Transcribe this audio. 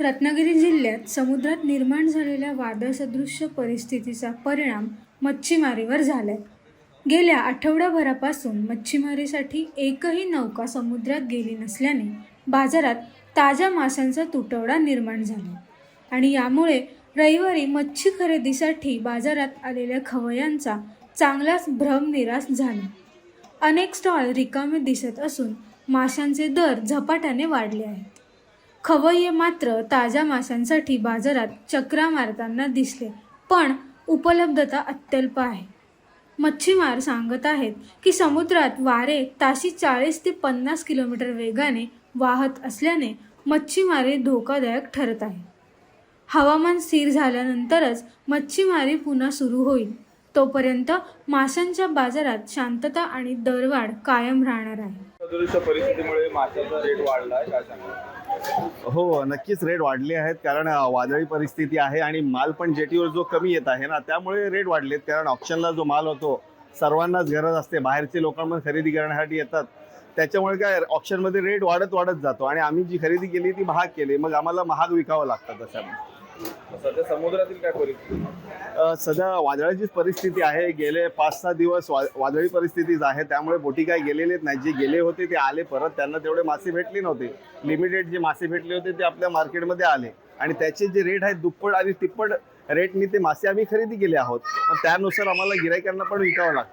रत्नागिरी जिल्ह्यात समुद्रात निर्माण झालेल्या वादळसदृश्य परिस्थितीचा परिणाम मच्छीमारीवर झालाय. गेल्या आठवड्याभरापासून मच्छीमारीसाठी एकही नौका समुद्रात गेली नसल्याने बाजारात ताज्या माशांचा तुटवडा निर्माण झाला आणि यामुळे रविवारी मच्छी खरेदीसाठी बाजारात आलेल्या खवयांचा चांगलाच भ्रमनिरास झाला. अनेक स्टॉल रिकामे दिसत असून माशांचे दर झपाट्याने वाढले आहेत. खवय्ये मात्र ताज्या माशांसाठी बाजारात चक्रा मारताना दिसले. पण उपलब्धता अत्यल्प आहे. मच्छीमार सांगत आहेत की समुद्रात वारे ताशी चाळीस ते पन्नास किलोमीटर वेगाने वाहत असल्याने मच्छीमारी धोकादायक ठरत आहे. हवामान स्थिर झाल्यानंतरच मच्छीमारी पुन्हा सुरू होईल. तोपर्यंत माशांच्या बाजारात शांतता आणि दरवाढ कायम राहणार आहे. सदृश्य परिस्थितीमुळे माशाचा रेट वाढला आहे काय सांगा हो नक्कीच रेट वाढले आहेत कारण वादळी परिस्थिती आहे आणि माल पण जेटीवर जो कमी येत आहे ना त्यामुळे रेट वाढलेत कारण ऑप्शनला जो माल होतो सर्वांनाच गरज असते बाहेरचे लोकांना खरेदी करण्यासाठी येतात. त्याच्यामुळे काय ऑप्शनमध्ये रेट वाढत वाढत जातो आणि आम्ही जी खरेदी केली ती महाग केली मग आम्हाला महाग विकावं लागतं तशा सध्या समुद्रातील काय परिस्थिती? सध्या वादळाचीच परिस्थिती आहे. गेले पाच सहा दिवस वा वादळी परिस्थितीच आहे. त्यामुळे बोटी काय गेलेलेच नाही जे गेले होते ते आले परत. त्यांना तेवढे मासे भेटले नव्हते. लिमिटेड जे मासे भेटले होते ते आपल्या मार्केटमध्ये आले. आणि त्याचे जे रेट आहेत दुप्पट आणि तिप्पट रेटनी ते मासे आम्ही खरेदी केले आहोत. त्यानुसार आम्हाला गिरायकांना पण विकावं लागतं.